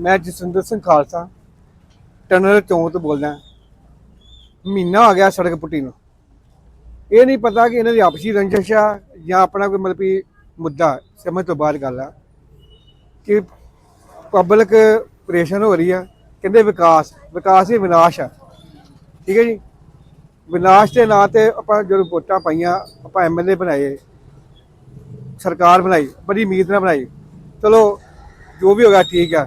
ਮੈਂ ਜਸਵਿੰਦਰ ਸਿੰਘ ਖਾਲਸਾ, ਟਨਲ ਚੌਂਕ ਤੋਂ ਬੋਲਦਾ ਮਹੀਨਾ ਆ ਗਿਆ ਸੜਕ ਪੁੱਟੀ ਨੂੰ। ਇਹ ਨਹੀਂ ਪਤਾ ਕਿ ਇਹਨਾਂ ਦੀ ਆਪਸੀ ਰੰਜਿਸ਼ ਆ ਜਾਂ ਆਪਣਾ ਕੋਈ ਮਤਲਬ ਕਿ ਮੁੱਦਾ, ਸਮਝ ਤੋਂ ਬਾਹਰ ਗੱਲ ਆ। ਕਿ ਪਬਲਿਕ ਆਪਰੇਸ਼ਨ ਹੋ ਰਹੀ ਆ, ਕਹਿੰਦੇ ਵਿਕਾਸ ਵਿਕਾਸ ਹੀ ਵਿਨਾਸ਼ ਆ। ਠੀਕ ਹੈ ਜੀ? ਵਿਨਾਸ਼ ਦੇ ਨਾਂ ਤੇ ਆਪਾਂ ਜਦੋਂ ਵੋਟਾਂ ਪਾਈਆਂ, ਆਪਾਂ ਐਮਐਲਏ ਬਣਾਏ, ਸਰਕਾਰ ਬਣਾਈ, ਬੜੀ ਉਮੀਦ ਨਾਲ ਬਣਾਈ। ਚਲੋ, ਜੋ ਵੀ ਹੋਗਾ ਠੀਕ ਆ।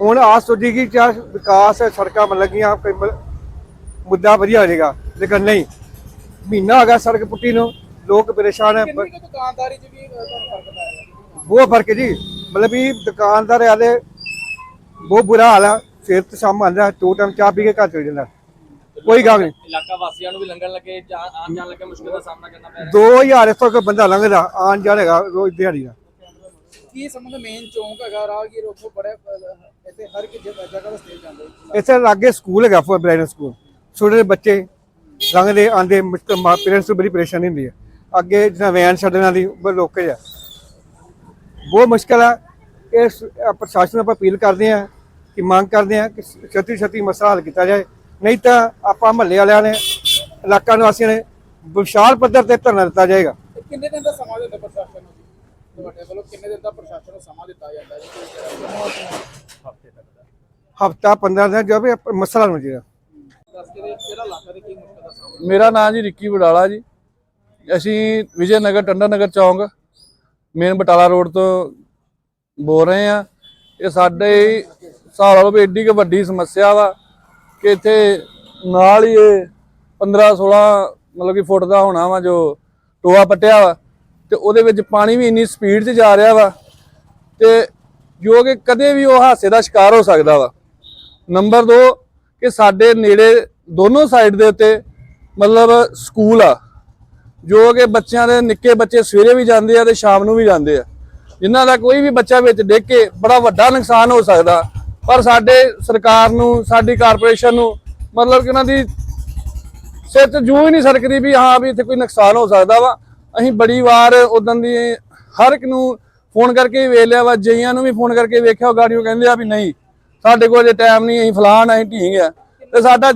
ਹੁਣ ਆਸ ਸੋਚੀ ਕਿ ਚਾਹ ਵਿਕਾਸ ਹੈ, ਸੜਕਾਂ ਬਣ ਲੱਗੀਆਂ ਕੋਈ ਮੁੱਦਾ ਵਧੀਆ ਹੋ ਜਾਏਗਾ। ਲੇਕਿਨ ਨਹੀਂ ਮਹੀਨਾ ਹੋ ਗਿਆ ਸੜਕ ਪੁੱਟੀ ਨੂੰ ਲੋਕ ਪਰੇਸ਼ਾਨ ਹੈ ਕਿੰਨੀ ਕੁ ਦੁਕਾਨਦਾਰੀ 'ਚ ਵੀ ਅ, ਤੁਹਾਨੂੰ ਫ਼ਰਕ ਪੈ ਰਿਹਾ? ਬਹੁਤ ਫ਼ਰਕ ਹੈ ਜੀ। ਮਤਲਬ ਵੀ ਦੁਕਾਨਦਾਰ ਆਲੇ ਬਹੁਤ ਬੁਰਾ ਹਾਲ ਆ ਸਵੇਰ ਤੋਂ ਸ਼ਾਮ ਆਉਂਦਾ ਦੋ ਟਾਈਮ ਚਾਹ ਪੀ ਕੇ ਘਰ ਚਲ ਜਾਂਦਾ। ਕੋਈ ਗੱਲ ਨਹੀਂ। ਇਲਾਕਾ ਵਾਸੀਆਂ ਨੂੰ ਵੀ ਲੰਘਣ ਲੱਗੇ ਆਉਣ ਜਾਣ ਲੱਗੇ ਮੁਸ਼ਕਲ ਦਾ ਸਾਹਮਣਾ ਕਰਨਾ ਪੈ ਰਿਹਾ। 2000 ਇੱਥੋਂ ਕੋਈ ਬੰਦਾ ਲੰਘਦਾ ਆਣ ਜਾਣ ਹੈਗਾ ਰੋਜ਼ ਦਿਹਾੜੀ ਦਾ। ਕੀ ਸਮਝ ਮੇਨ ਚੌਂਕ ਹੈਗਾ ਰਾਹਗੀਰ ਉੱਥੋਂ ਬੜੇ ਅ, ਇੱਥੇ ਹਰ ਇੱਕ ਜਗ੍ਹਾ ਜਗ੍ਹਾ ਦਾ ਸਟੇਜ ਜਾਂਦੇ ਇੱਥੇ ਲਾਗੇ ਸਕੂਲ ਹੈਗਾ ਫੋਰ ਬ੍ਰਾਈਡਲ ਸਕੂਲ ਛੋਟੇ ਬੱਚੇ ਲੰਘਦੇ ਆਂਦੇ ਪੇਰੈਂਟਸ ਨੂੰ ਬੜੀ ਪਰੇਸ਼ਾਨੀ ਹੁੰਦੀ ਹੈ ਅੱਗੇ ਜਿਹੜਾ ਵੈਨ ਛੱਡਣ ਦੀ ਉਹ ਲੋਕੇ ਆ। ਬਹੁਤ ਮੁਸ਼ਕਲ ਆ ਇਸ ਪ੍ਰਸ਼ਾਸਨ ਨੂੰ ਆਪਾਂ ਅਪੀਲ ਕਰਦੇ ਆ ਕਿ ਮੰਗ ਕਰਦੇ ਆ ਕਿ ਛੇਤੀ ਛੇਤੀ ਮਸਲਾ ਹੱਲ ਕੀਤਾ ਜਾਏ। ਨਹੀਂ ਤਾਂ ਆਪਾਂ ਮਹੱਲੇ ਵਾਲਿਆਂ ਨੇ ਇਲਾਕਾ ਨਿਵਾਸੀਆਂ ਨੇ ਵਿਸ਼ਾਲ ਪੱਧਰ ਤੇ ਧਰਨਾ ਦਿੱਤਾ ਜਾਏਗਾ। ਕਿੰਨੇ ਦਿਨ ਦਾ ਸਮਾਂ ਦਿੰਦੇ ਪ੍ਰਸ਼ਾਸਨ ਤੁਹਾਡੇ ਵੱਲੋਂ ਕਿੰਨੇ ਦਿਨ ਦਾ ਪ੍ਰਸ਼ਾਸਨ ਨੂੰ ਸਮਾਂ ਦਿੱਤਾ ਜਾਂਦਾ ਜੀ ਹਫ਼ਤੇ ਤੱਕ ਦਾ ਹਫਤਾ 15 ਦਿਨ ਜੋ ਵੀ ਮਸਲਾ ਨੂੰ ਜਿਹੜਾ ਦੱਸ ਕੇ ਦੇ ਕਿਹੜਾ ਇਲਾਕਾ ਦੇ ਕੀ ਮੁਸ਼ਕਲ ਦਾ ਸਾਹਮਣਾ? ਮੇਰਾ ਨਾਮ ਜੀ ਰਿੱਕੀ ਵਡਾਲਾ ਜੀ। ਅਸੀਂ ਵਿਜੇ ਨਗਰ ਟੰਡਾ ਨਗਰ ਚੌਂਕ ਮੇਨ ਬਟਾਲਾ ਰੋਡ ਤੋਂ ਬੋਲ ਰਹੇ ਆ ਇਹ ਸਾਡੇ ਹਿਸਾਬ ਲਾ ਲਓ ਵੀ ਏਡੀ ਕੁ ਵੱਡੀ ਸਮੱਸਿਆ ਵਾ ਕਿ ਇੱਥੇ ਨਾਲ ਹੀ ਇਹ 15 16 ਮਤਲਬ ਕਿ ਫੁੱਟ ਦਾ ਹੋਣਾ ਵਾ ਜੋ ਟੋਆ ਪੱਟਿਆ ਵਾ। ਤੇ ਉਹਦੇ ਵਿੱਚ ਪਾਣੀ ਵੀ ਇੰਨੀ ਸਪੀਡ 'ਚ ਜਾ ਰਿਹਾ ਵਾ ਤੇ ਜੋ ਕਿ ਕਦੇ ਵੀ ਉਹ ਹਾਸੇ ਦਾ ਸ਼ਿਕਾਰ ਹੋ ਸਕਦਾ ਵਾ। ਨੰਬਰ 2 ਕਿ ਸਾਡੇ ਨੇੜੇ ਦੋਨੋਂ ਸਾਈਡ ਦੇ ਉੱਤੇ ਮਤਲਬ ਸਕੂਲ ਆ, ਜੋ ਕਿ ਬੱਚਿਆਂ ਦੇ ਨਿੱਕੇ ਬੱਚੇ ਸਵੇਰੇ ਵੀ ਜਾਂਦੇ ਆ ਤੇ ਸ਼ਾਮ ਨੂੰ ਵੀ ਜਾਂਦੇ ਆ। ਜਿਨ੍ਹਾਂ ਦਾ ਕੋਈ ਵੀ ਬੱਚਾ ਵਿੱਚ ਡਿੱਗ ਕੇ ਬੜਾ ਵੱਡਾ ਨੁਕਸਾਨ ਹੋ ਸਕਦਾ, ਪਰ ਸਾਡੇ ਸਰਕਾਰ ਨੂੰ, ਸਾਡੀ ਕਾਰਪੋਰੇਸ਼ਨ ਨੂੰ ਮਤਲਬ ਕਿ ਉਹਨਾਂ ਦੀ ਸਿਰ 'ਚ ਜੂ ਹੀ ਨਹੀਂ ਸਰਕਦੀ ਵੀ ਹਾਂ ਵੀ ਇੱਥੇ ਕੋਈ ਨੁਕਸਾਨ ਹੋ ਸਕਦਾ ਵਾ। ਅਸੀਂ ਬੜੀ ਵਾਰ ਉਦੋਂ ਦੀ ਹਰ ਇੱਕ ਨੂੰ ਫੋਨ ਕਰਕੇ ਵੇਖ ਲਿਆ ਵਾ, ਜਈਆਂ ਨੂੰ ਵੀ ਫੋਨ ਕਰਕੇ ਵੇਖਿਆ, ਉਹ ਗਾੜੀਆਂ ਕਹਿੰਦੇ ਆ ਵੀ ਨਹੀਂ, ਸਾਡੇ ਕੋਲ ਜੇ ਟਾਈਮ ਨਹੀਂ, ਅਸੀਂ ਫਲਾਣ ਅਸੀਂ ਢੀਂਗ ਆ। ਤੇ ਸਾਡਾ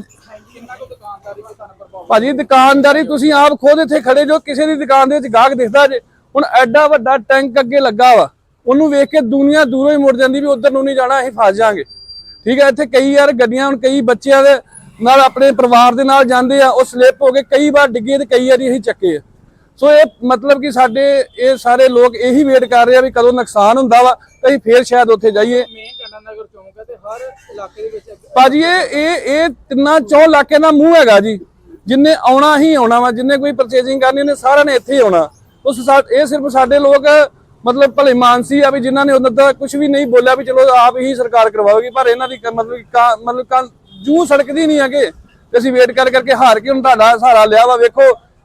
ਭਾਜੀ, ਦੁਕਾਨਦਾਰੀ ਤੁਸੀਂ ਆਪ ਖੁਦ ਇੱਥੇ ਖੜੇ ਜੋ, ਕਿਸੇ ਦੀ ਦੁਕਾਨ ਦੇ ਵਿੱਚ ਗਾਹਕ ਦਿਖਦਾ ਜੇ, ਹੁਣ ਐਡਾ ਵੱਡਾ ਟੈਂਕ ਅੱਗੇ ਲੱਗਾ ਵਾ, ਉਹਨੂੰ ਵੇਖ ਕੇ ਦੁਨੀਆ ਦੂਰੋਂ ਹੀ ਮੁੜ ਜਾਂਦੀ ਵੀ ਉਧਰ ਨੂੰ ਨਹੀਂ ਜਾਣਾ, ਅਸੀਂ ਫਸ ਜਾਾਂਗੇ। ਠੀਕ ਹੈ ਇੱਥੇ ਕਈ ਯਾਰ ਗੱਡੀਆਂ, ਹੁਣ ਕਈ ਬੱਚਿਆਂ ਦੇ ਨਾਲ ਆਪਣੇ ਪਰਿਵਾਰ ਦੇ ਨਾਲ ਜਾਂਦੇ ਆ, ਉਹ ਸਲਿੱਪ ਹੋ ਕੇ ਕਈ ਵਾਰ ਡਿੱਗੇ ਤੇ ਕਈ ਵਾਰੀ ਅਸੀਂ ਚੱਕੇ ਆ। ਸੋ ਇਹ ਮਤਲਬ ਕਿ ਸਾਡੇ ਇਹ ਸਾਰੇ ਲੋਕ ਇਹੀ ਵੇਟ ਕਰ ਰਹੇ ਆ ਵੀ ਕਦੋਂ ਨੁਕਸਾਨ ਹੁੰਦਾ ਵਾ ਤੇ ਅਸੀਂ ਫੇਰ ਸ਼ਾਇਦ ਉੱਥੇ ਜਾਈਏ। ਭਾਜੀ ਇਹ ਇਹ ਇਹ ਤਿੰਨਾਂ ਚੌ ਇਲਾਕੇ ਦਾ ਮੂੰਹ ਹੈਗਾ ਜੀ। ਜਿੰਨੇ ਆਉਣਾ ਹੀ ਆਉਣਾ ਵਾ ਜਿੰਨੇ ਕੋਈ ਪਰਚੇਸਿੰਗ ਕਰਨੀ ਉਹਨੇ ਸਾਰਿਆਂ ਨੇ ਇੱਥੇ ਹੀ ਆਉਣਾ। ਉਸ ਇਹ ਸਿਰਫ ਸਾਡੇ ਲੋਕ ਮਤਲਬ ਭਲੇ ਮਾਨਸੀ ਆ ਵੀ ਜਿਨ੍ਹਾਂ ਨੇ ਉਹਨਾਂ ਦਾ ਕੁਝ ਵੀ ਨਹੀਂ ਬੋਲਿਆ ਵੀ ਚਲੋ ਆਪ ਹੀ ਸਰਕਾਰ ਕਰਵਾਓਗੀ ਪਰ ਇਹਨਾਂ ਦੀ ਮਤਲਬ ਮਤਲਬ ਜੂੰ ਸੜਕਦੀ ਨਹੀਂ ਹੈਗੇ। ਤੇ ਅਸੀਂ ਵੇਟ ਕਰ ਕਰਕੇ ਹਾਰ ਕੇ ਹੁਣ ਤੁਹਾਡਾ ਸਹਾਰਾ ਲਿਆ ਵਾ ਵੇਖੋ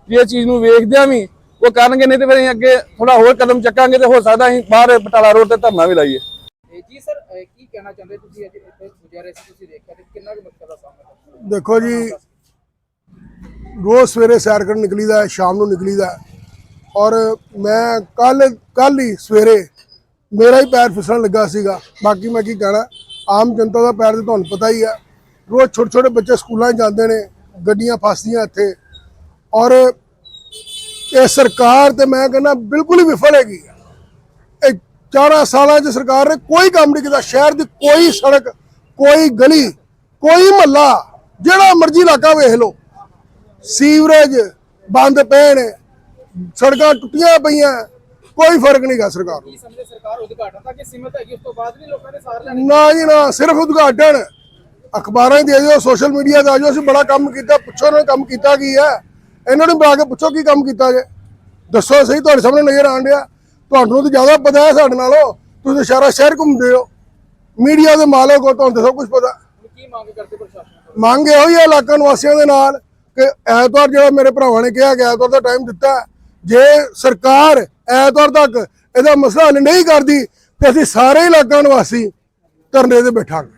ਜੇ ਇਹ ਚੀਜ਼ ਨੂੰ ਵੇਖਦਿਆਂ ਵੀ ਉਹ ਕਰਨਗੇ ਨਹੀਂ ਤੇ ਫਿਰ ਅਸੀਂ ਅੱਗੇ ਥੋੜਾ ਹੋਰ ਕਦਮ ਚੱਕਾਂਗੇ ਤੇ ਹੋ ਸਕਦਾ ਅਸੀਂ ਬਾਹਰ ਬਟਾਲਾ ਰੋਡ ਤੇ ਧਰਨਾ ਵੀ ਲਾਈਏ। ਜੀ ਸਰ ਕੀ ਕਹਿਣਾ ਚਾਹੁੰਦੇ ਤੁਸੀਂ? ਅੱਜ ਇੱਥੇ ਗੁਜ਼ਾਰੇ ਸੀ ਤੁਸੀਂ ਦੇਖਿਆ ਤੇ ਕਿੰਨਾ ਕੁ ਮੁਸ਼ਕਲ ਦਾ ਸਾਹਮਣਾ ਦੇਖੋ ਜੀ ਰੋਜ਼ ਸਵੇਰੇ ਸੈਰ ਕਰਨ ਨਿਕਲੀਦਾ ਹੈ, ਸ਼ਾਮ ਨੂੰ ਨਿਕਲੀਦਾ ਹੈ। ਔਰ ਮੈਂ ਕੱਲ ਕੱਲ ਹੀ ਸਵੇਰੇ ਮੇਰਾ ਹੀ ਪੈਰ ਫਿਸਲਣ ਲੱਗਾ ਸੀਗਾ। ਬਾਕੀ ਮੈਂ ਕੀ ਕਹਿਣਾ ਆਮ ਜਨਤਾ ਦਾ ਪੈਰ ਤੇ ਤੁਹਾਨੂੰ ਪਤਾ ਹੀ ਹੈ। ਰੋਜ਼ ਛੋਟੇ ਛੋਟੇ ਬੱਚੇ ਸਕੂਲਾਂ 'ਚ ਜਾਂਦੇ ਨੇ ਗੱਡੀਆਂ ਫਸਦੀਆਂ ਇੱਥੇ। ਔਰ ਇਹ ਸਰਕਾਰ ਤੇ ਮੈਂ ਕਹਿੰਦਾ ਬਿਲਕੁਲ ਹੀ ਵਿਫਲ ਹੈਗੀ ਇਹ ਚਾਰਾਂ ਸਾਲਾਂ 'ਚ ਸਰਕਾਰ ਨੇ ਕੋਈ ਕੰਮ ਨਹੀਂ ਕੀਤਾ। ਸ਼ਹਿਰ ਦੀ ਕੋਈ ਸੜਕ ਕੋਈ ਗਲੀ ਕੋਈ ਮਹੱਲਾ ਜਿਹੜਾ ਮਰਜ਼ੀ ਇਲਾਕਾ ਵੇਖ ਲਓ ਸੀਵਰੇਜ ਬੰਦ ਪਏ ਨੇ ਸੜਕਾਂ ਟੁੱਟੀਆਂ ਪਈਆਂ ਕੋਈ ਫ਼ਰਕ ਨਹੀਂ ਗਾ ਸਰਕਾਰ ਨੂੰ। ਕੀ ਸਮਝਦੇ ਸਰਕਾਰ ਉਦਘਾਟਨ ਤੱਕ ਹੀ ਸੀਮਤ ਹੈਗੀ ਉਸ ਤੋਂ ਬਾਅਦ ਵੀ ਲੋਕਾਂ ਨੇ ਸਾਰ ਲੈਣੇ। ਨਾ ਜੀ ਨਾ ਸਿਰਫ ਉਦਘਾਟਨ। ਅਖਬਾਰਾਂ ਦੇ ਦਿਓ ਸੋਸ਼ਲ ਮੀਡੀਆ ਤੇ ਆ ਜਾਓ ਅਸੀਂ ਬੜਾ ਕੰਮ ਕੀਤਾ ਪੁੱਛੋ ਨੇ ਕੰਮ ਕੀਤਾ ਕੀ ਹੈ। ਇਹਨਾਂ ਨੂੰ ਬੁਲਾ ਕੇ ਪੁੱਛੋ ਕੀ ਕੰਮ ਕੀਤਾ ਜੇ। ਦੱਸੋ ਸਹੀ ਤੁਹਾਡੇ ਸਾਹਮਣੇ ਨਜ਼ਰ ਆਣ ਡਿਆ। ਤੁਹਾਨੂੰ ਤਾਂ ਜ਼ਿਆਦਾ ਪਤਾ ਹੈ ਸਾਡੇ ਨਾਲੋਂ। ਤੁਸੀਂ ਸਾਰਾ ਸ਼ਹਿਰ ਘੁੰਮਦੇ ਹੋ। ਮੀਡੀਆ ਦੇ ਮਾਲਕ ਹੋ ਤੁਹਾਨੂੰ ਸਭ ਕੁਝ ਪਤਾ। ਕੀ ਮੰਗ ਕਰਦੇ ਪ੍ਰਸ਼ਾਸਨ ਮੰਗ ਇਹੋ ਹੀ ਹੈ ਇਲਾਕਾ ਨਿਵਾਸੀਆਂ ਦੇ ਨਾਲ ਕਿ ਐਤਵਾਰ ਜਿਹੜਾ ਮੇਰੇ ਭਰਾਵਾਂ ਨੇ ਕਿਹਾ ਗਿਆ ਐਤਵਾਰ ਦਾ ਟਾਈਮ ਦਿੱਤਾ। ਜੇ ਸਰਕਾਰ ਐਤਵਾਰ ਤੱਕ ਇਹਦਾ ਮਸਲਾ ਹੱਲ ਨਹੀਂ ਕਰਦੀ ਤੇ ਅਸੀਂ ਸਾਰੇ ਇਲਾਕਾ ਨਿਵਾਸੀ ਧਰਨੇ ਤੇ ਬੈਠਾਂਗੇ।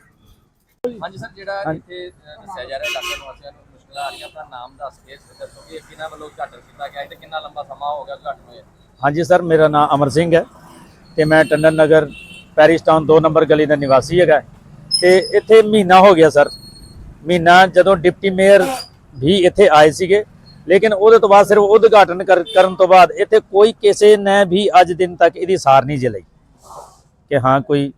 ਹਾਂਜੀ ਸਰ ਜਿਹੜਾ ਇੱਥੇ ਦੱਸਿਆ ਜਾ ਰਿਹਾ ਇਲਾਕੇ ਨਿਵਾਸੀਆਂ ਨੂੰ। ਮੁਸ਼ਕਲਾਂ ਆਪਣਾ ਨਾਮ ਦੱਸ ਕੇ ਦੱਸੋ ਕਿ ਕਿਹਨਾਂ ਵੱਲੋਂ ਉਦਘਾਟਨ ਕੀਤਾ ਗਿਆ ਤੇ ਕਿੰਨਾ ਲੰਬਾ ਸਮਾਂ ਹੋ ਗਿਆ ਉਦਘਾਟਨ ਹੋਏ? ਹਾਂਜੀ ਸਰ, ਮੇਰਾ ਨਾਮ ਅਮਰ ਸਿੰਘ ਹੈ ਤੇ ਮੈਂ ਟੰਡਨ ਨਗਰ ਪੈਰਿਸਟਾਊਨ 2 ਨੰਬਰ ਗਲੀ ਦਾ ਨਿਵਾਸੀ ਹੈਗਾ। ਤੇ ਇੱਥੇ ਮਹੀਨਾ ਹੋ ਗਿਆ ਸਰ। ਮਹੀਨਾ ਜਦੋਂ ਡਿਪਟੀ ਮੇਅਰ ਵੀ ਇੱਥੇ ਆਏ ਸੀਗੇ, ਲੇਕਿਨ ਉਹਦੇ ਤੋਂ ਬਾਅਦ ਸਿਰਫ ਉਦਘਾਟਨ ਕਰ- ਕਰਨ ਤੋਂ ਬਾਅਦ ਇੱਥੇ ਕੋਈ ਕਿਸੇ ਨੇ ਵੀ ਅੱਜ ਦਿਨ ਤੱਕ ਇਹਦੀ ਸਾਰ ਨਹੀਂ ਜਲਾਈ। ਕਿ ਹਾਂ ਕੋਈ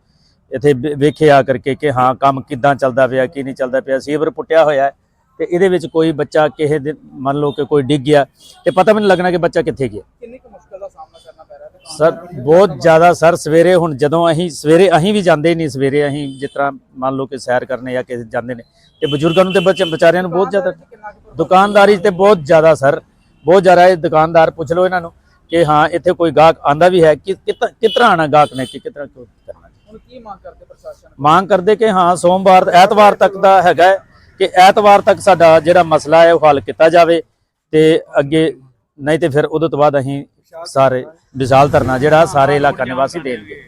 ਇੱਥੇ ਵੇ- ਵੇਖਿਆ ਕਰਕੇ ਕਿ ਹਾਂ ਕੰਮ ਕਿੱਦਾਂ ਚੱਲਦਾ ਪਿਆ, ਕੀ ਨਹੀਂ ਚੱਲਦਾ ਪਿਆ, ਸੀਵਰ ਪੁੱਟਿਆ ਹੋਇਆ ਤੇ ਇਹਦੇ ਵਿੱਚ ਕੋਈ ਬੱਚਾ ਕਿਸੇ ਦਿਨ ਮੰਨ ਲਓ ਕਿ ਕੋਈ ਡਿੱਗ ਗਿਆ ਤੇ ਪਤਾ ਵੀ ਨਹੀਂ ਲੱਗਣਾ ਕਿ ਬੱਚਾ ਕਿੱਥੇ ਗਿਆ। ਕਿੰਨੀ ਕੁ ਮੁਸ਼ਕਲ ਦਾ ਸਾਹਮਣਾ ਕਰਨਾ ਪੈ ਰਿਹਾ ਤੇ ਸਰ ਬਹੁਤ ਜ਼ਿਆਦਾ ਸਰ ਸਵੇਰੇ ਹੁਣ ਜਦੋਂ ਅਸੀਂ ਸਵੇਰੇ ਅਸੀਂ ਵੀ ਜਾਂਦੇ ਨਹੀਂ ਸਵੇਰੇ ਅਸੀਂ ਜਿਸ ਤਰ੍ਹਾਂ ਮੰਨ ਲਓ ਕਿ ਸੈਰ ਕਰਨੇ ਜਾਂ ਕਿਸੇ ਜਾਂਦੇ ਨੇ ਤੇ ਬਜ਼ੁਰਗਾਂ ਨੂੰ ਤੇ ਬੱਚੇ ਵਿਚਾਰਿਆਂ ਨੂੰ ਬਹੁਤ ਜ਼ਿਆਦਾ ਦੁਕਾਨਦਾਰੀ ਤੇ ਬਹੁਤ ਜ਼ਿਆਦਾ ਸਰ ਬਹੁਤ ਜ਼ਿਆਦਾ ਇਹ ਦੁਕਾਨਦਾਰ ਪੁੱਛ ਲਓ ਇਹਨਾਂ ਨੂੰ ਕਿ ਹਾਂ ਇੱਥੇ ਕੋਈ ਗਾਹਕ ਆਂਦਾ ਵੀ ਹੈ ਕਿ ਕਿਤ ਕਿਤਨਾ ਆਣਾ ਗਾਹਕ ਨੇ ਕਿ ਕਿਤਨਾ ਕਰਨਾ। ਹੁਣ ਕੀ ਮੰਗ ਕਰਦੇ ਪ੍ਰਸ਼ਾਸਨ ਮੰਗ ਕਰਦੇ ਕਿ ਹਾਂ ਸੋਮਵਾਰ ਐਤਵਾਰ ਤੱਕ ਦਾ ਹੈਗਾ ਹੈ। ਕਿ ਐਤਵਾਰ ਤੱਕ ਸਾਡਾ ਜਿਹੜਾ ਮਸਲਾ ਹੈ ਉਹ ਹੱਲ ਕੀਤਾ ਜਾਵੇ ਤੇ ਅੱਗੇ ਨਹੀਂ ਤੇ ਫਿਰ ਉਦੋਂ ਤੋਂ ਬਾਅਦ ਅਸੀਂ ਸਾਰੇ ਵਿਸ਼ਾਲ ਧਰਨਾ ਜਿਹੜਾ ਸਾਰੇ ਇਲਾਕਾ ਨਿਵਾਸੀ ਦੇਣਗੇ।